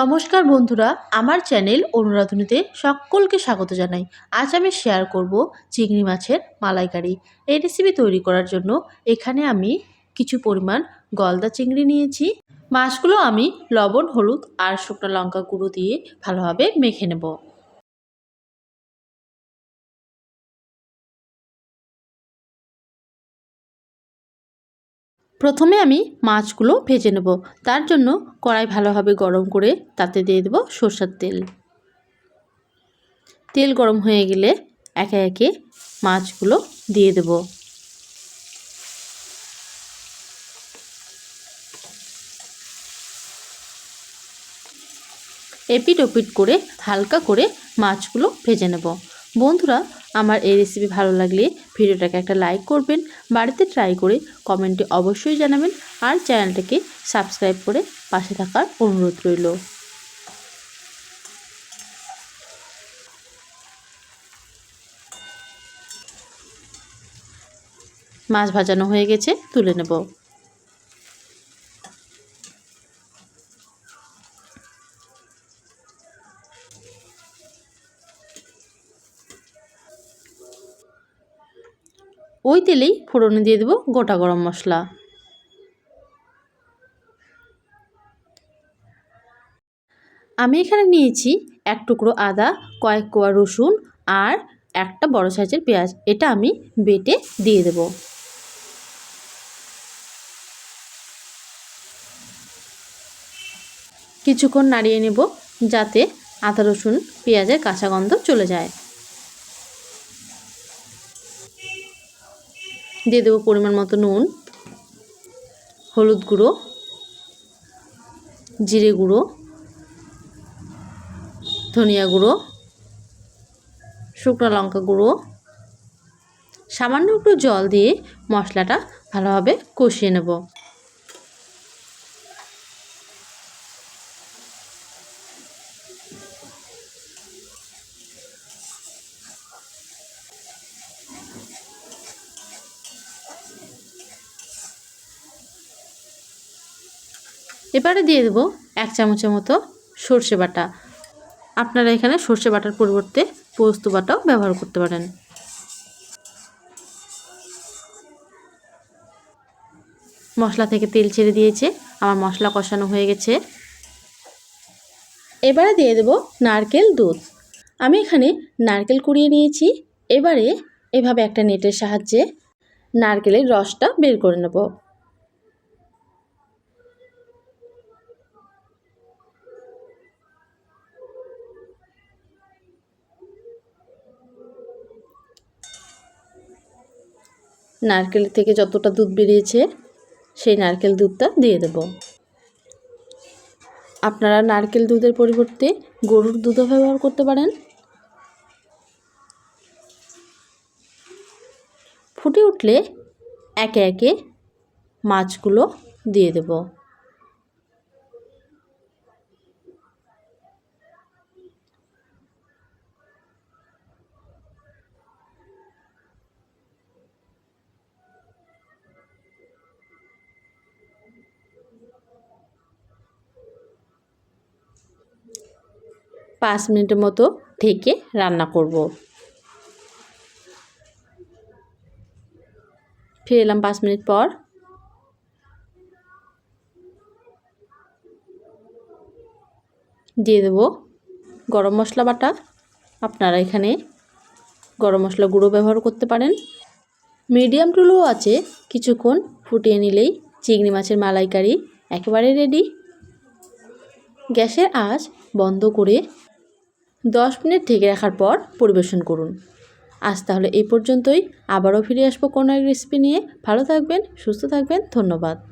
নমস্কার বন্ধুরা, আমার চ্যানেল অনুরাধনীতে সকলকে স্বাগত জানাই। আজ আমি শেয়ার করব চিংড়ি মাছের মালাইকারি। এই রেসিপি তৈরি করার জন্য এখানে আমি কিছু পরিমাণ গলদা চিংড়ি নিয়েছি। মাছগুলো আমি লবণ, হলুদ আর শুকনো লঙ্কা গুঁড়ো দিয়ে ভালোভাবে মেখে নেব। প্রথমে আমি মাছগুলো ভেজে নেব। তার জন্য কড়াই ভালোভাবে গরম করে তাতে দিয়ে দেবো সর্ষের তেল। তেল গরম হয়ে গেলে একে একে মাছগুলো দিয়ে দেব। এপিট ওপিট করে হালকা করে মাছগুলো ভেজে নেব। বন্ধুরা আমার এই রেসিপি ভালো লাগলে ভিডিওটাকে একটা লাইক করবেন, বাড়িতে ট্রাই করে কমেন্টে অবশ্যই জানাবেন আর চ্যানেলটাকে সাবস্ক্রাইব করে পাশে থাকার অনুরোধ রইল। মাছ ভাজানো হয়ে গেছে, তুলে নেব। ওই তেলেই ফোড়নে দিয়ে দেবো গোটা গরম মশলা। আমি এখানে নিয়েছি এক টুকরো আদা, কয়েক কোয়া রসুন আর একটা বড় সাইজের পেঁয়াজ। এটা আমি বেটে দিয়ে দেব। কিছুক্ষণ নাড়িয়ে নেব যাতে আদা, রসুন, পেঁয়াজের কাঁচা গন্ধ চলে যায়। দিয়ে দেবো পরিমাণ মতো নুন, হলুদ গুঁড়ো, জিরে গুঁড়ো, ধনিয়া গুঁড়ো, শুকনো লঙ্কা গুঁড়ো। সামান্য একটু জল দিয়ে মশলাটা ভালোভাবে কষিয়ে নেব। এবারে দিয়ে দেবো এক চামচের মতো সর্ষে বাটা। আপনারা এখানে সর্ষে বাটার পরিবর্তে পোস্ত বাটাও ব্যবহার করতে পারেন। মশলা থেকে তেল ছেড়ে দিয়েছে, আমার মশলা কষানো হয়ে গেছে। এবারে দিয়ে দেব নারকেল দুধ। আমি এখানে নারকেল কুড়িয়ে নিয়েছি, এবারে এভাবে একটা নেটের সাহায্যে নারকেলের রসটা বের করে নেব। নারকেল থেকে যতটা দুধ বেরিয়েছে, সেই নারকেল দুধটা দিয়ে দেব। আপনারা নারকেল দুধের পরিবর্তে গরুর দুধও ব্যবহার করতে পারেন। ফুটে উঠলে একে একে মাছগুলো দিয়ে দেব। পাঁচ মিনিটের মতো ঢেকে রান্না করব। ফিরে এলাম পাঁচ মিনিট পর। দিয়ে দেব গরম মশলা বাটা। আপনারা এখানে গরম মশলা গুঁড়ো ব্যবহার করতে পারেন। মিডিয়াম টু লো আছে কিছুক্ষণ ফুটিয়ে নিলেই চিংড়ি মাছের মালাইকারি একেবারে রেডি গ্যাসের আঁচ বন্ধ করে দশ মিনিট ঢেকে রাখার পর পরিবেশন করুন। আজ তাহলে এই পর্যন্তই। আবারও ফিরে আসব কোনো এক রেসিপি নিয়ে। ভালো থাকবেন, সুস্থ থাকবেন। ধন্যবাদ।